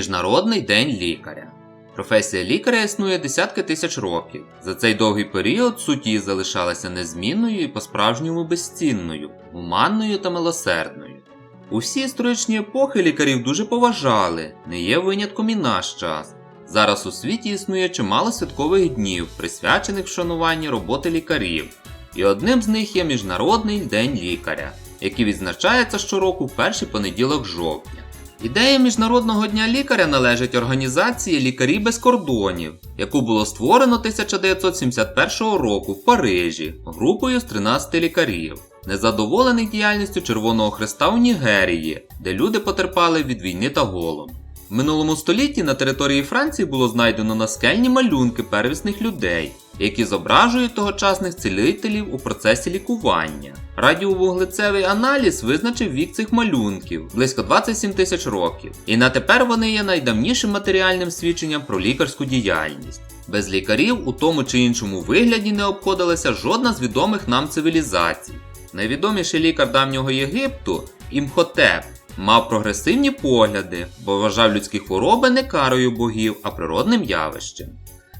Міжнародний день лікаря. Професія лікаря існує десятки тисяч років. За цей довгий період суть її залишалася незмінною і по-справжньому безцінною, гуманною та милосердною. У всі історичні епохи лікарів дуже поважали, не є винятком і наш час. Зараз у світі існує чимало святкових днів, присвячених вшануванню роботи лікарів, і одним з них є Міжнародний день лікаря, який відзначається щороку перший понеділок жовтня. Ідея Міжнародного дня лікаря належить організації Лікарі без кордонів, яку було створено 1971 року в Парижі групою з 13 лікарів, незадоволених діяльністю Червоного Хреста у Нігерії, де люди потерпали від війни та голоду. В минулому столітті на території Франції було знайдено наскельні малюнки первісних людей, які зображують тогочасних цілителів у процесі лікування. Радіовуглецевий аналіз визначив вік цих малюнків близько 27 тисяч років, і на тепер вони є найдавнішим матеріальним свідченням про лікарську діяльність. Без лікарів у тому чи іншому вигляді не обходилася жодна з відомих нам цивілізацій. Найвідоміший лікар давнього Єгипту Імхотеп мав прогресивні погляди, бо вважав людські хвороби не карою богів, а природним явищем.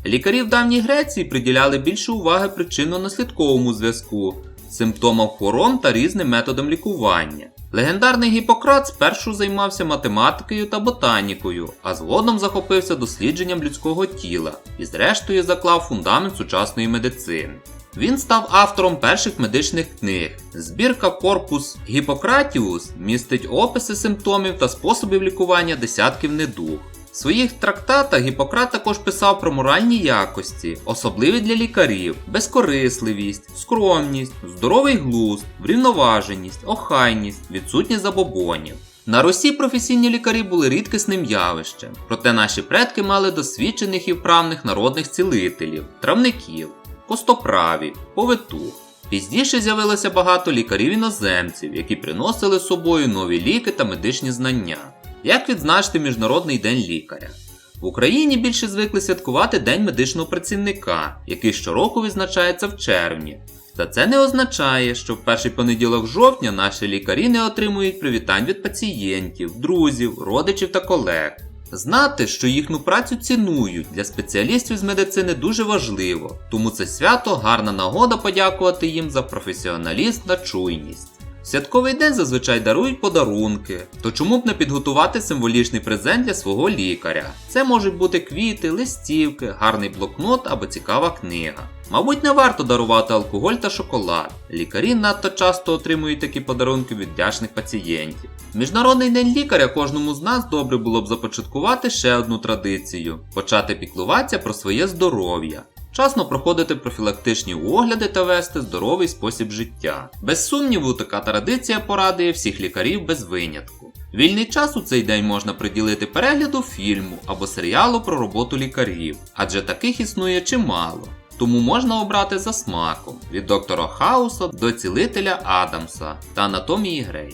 Лікарі в давній Греції приділяли більше уваги причинно-наслідковому зв'язку, симптомам хвороб та різним методам лікування. Легендарний Гіппократ спершу займався математикою та ботанікою, а згодом захопився дослідженням людського тіла і зрештою заклав фундамент сучасної медицини. Він став автором перших медичних книг. Збірка Корпус Гіппократіус містить описи симптомів та способів лікування десятків недуг. В своїх трактатах Гіппократ також писав про моральні якості, особливі для лікарів, безкорисливість, скромність, здоровий глузд, врівноваженість, охайність, відсутність забобонів. На Русі професійні лікарі були рідкісним явищем, проте наші предки мали досвідчених і вправних народних цілителів, травників, костоправів, повитух. Пізніше з'явилося багато лікарів-іноземців, які приносили з собою нові ліки та медичні знання. Як відзначити Міжнародний день лікаря? В Україні більше звикли святкувати День медичного працівника, який щороку відзначається в червні. Та це не означає, що в перший понеділок жовтня наші лікарі не отримують привітань від пацієнтів, друзів, родичів та колег. Знати, що їхню працю цінують для спеціалістів з медицини дуже важливо, тому це свято гарна нагода подякувати їм за професіоналізм та чуйність. Святковий день зазвичай дарують подарунки, то чому б не підготувати символічний презент для свого лікаря? Це можуть бути квіти, листівки, гарний блокнот або цікава книга. Мабуть, не варто дарувати алкоголь та шоколад. Лікарі надто часто отримують такі подарунки від вдячних пацієнтів. Міжнародний день лікаря кожному з нас добре було б започаткувати ще одну традицію почати піклуватися про своє здоров'я. Вчасно проходити профілактичні огляди та вести здоровий спосіб життя. Без сумніву, така традиція порадує всіх лікарів без винятку. Вільний час у цей день можна приділити перегляду фільму або серіалу про роботу лікарів, адже таких існує чимало. Тому можна обрати за смаком від доктора Хауса до цілителя Адамса та анатомії Грей.